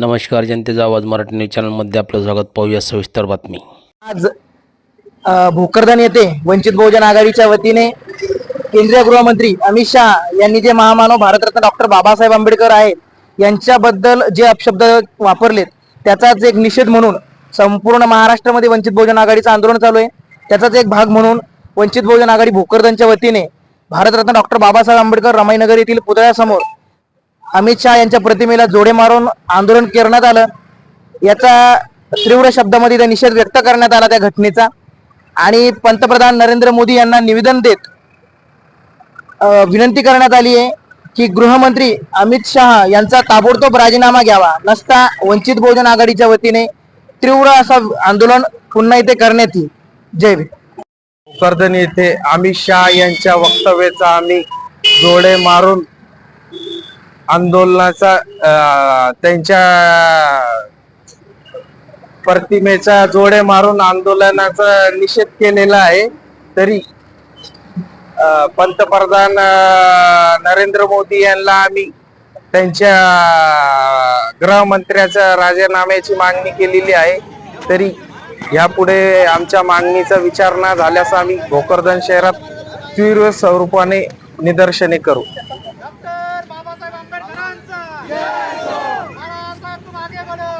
नमस्कार जनतेचा आवाज मराठी न्यूज चॅनलमध्ये आपलं स्वागत. पाहूया सविस्तर बातमी. आज अ, भोकरदन येथे वंचित बहुजन आघाडीच्या वतीने केंद्रीय गृहमंत्री अमित शहा यांनी जे महामानव भारतरत्न डॉक्टर बाबासाहेब आंबेडकर आहेत यांच्याबद्दल जे अपशब्द वापरलेत त्याचाच एक निषेध म्हणून संपूर्ण महाराष्ट्रामध्ये वंचित बहुजन आघाडीचं आंदोलन चालू आहे. त्याचाच एक भाग म्हणून वंचित बहुजन आघाडी भोकरदनच्या वतीने भारतरत्न डॉक्टर बाबासाहेब आंबेडकर रमाईनगर येथील पुतळ्यासमोर अमित शहा यांच्या प्रतिमेला जोडे मारून आंदोलन करण्यात आलं. याचा तीव्र शब्दामध्ये त्या निषेध व्यक्त करण्यात आला त्या घटनेचा. आणि पंतप्रधान नरेंद्र मोदी यांना निवेदन देत विनंती करण्यात आली आहे की गृहमंत्री अमित शहा यांचा ताबडतोब राजीनामा घ्यावा नसता वंचित बहुजन आघाडीच्या वतीने तीव्र असं आंदोलन पुन्हा इथे करण्यात येईल. जय भीम. येथे अमित शहा यांच्या वक्तव्याचा आम्ही जोडे मारून आंदोलनाचा त्यांच्या प्रतिमेचा जोडे मारून आंदोलनाचा निषेध केलेला आहे. तरी पंतप्रधान नरेंद्र मोदी यांना आम्ही त्यांच्या गृहमंत्र्याच्या राजीनाम्याची मागणी केलेली आहे. तरी यापुढे आमच्या मागणीचा विचार न झाल्यास आम्ही भोकरदन शहरात तीव्र स्वरूपाने निदर्शने करू डॉक्टर बाबासाहेब आंबेडकरांचा बाळासाहेब तुम आगे बढ़ो वंचित बहुजन आघाडीचा अमित शहा! अमित शहा! अमित शहा! अमित शहा!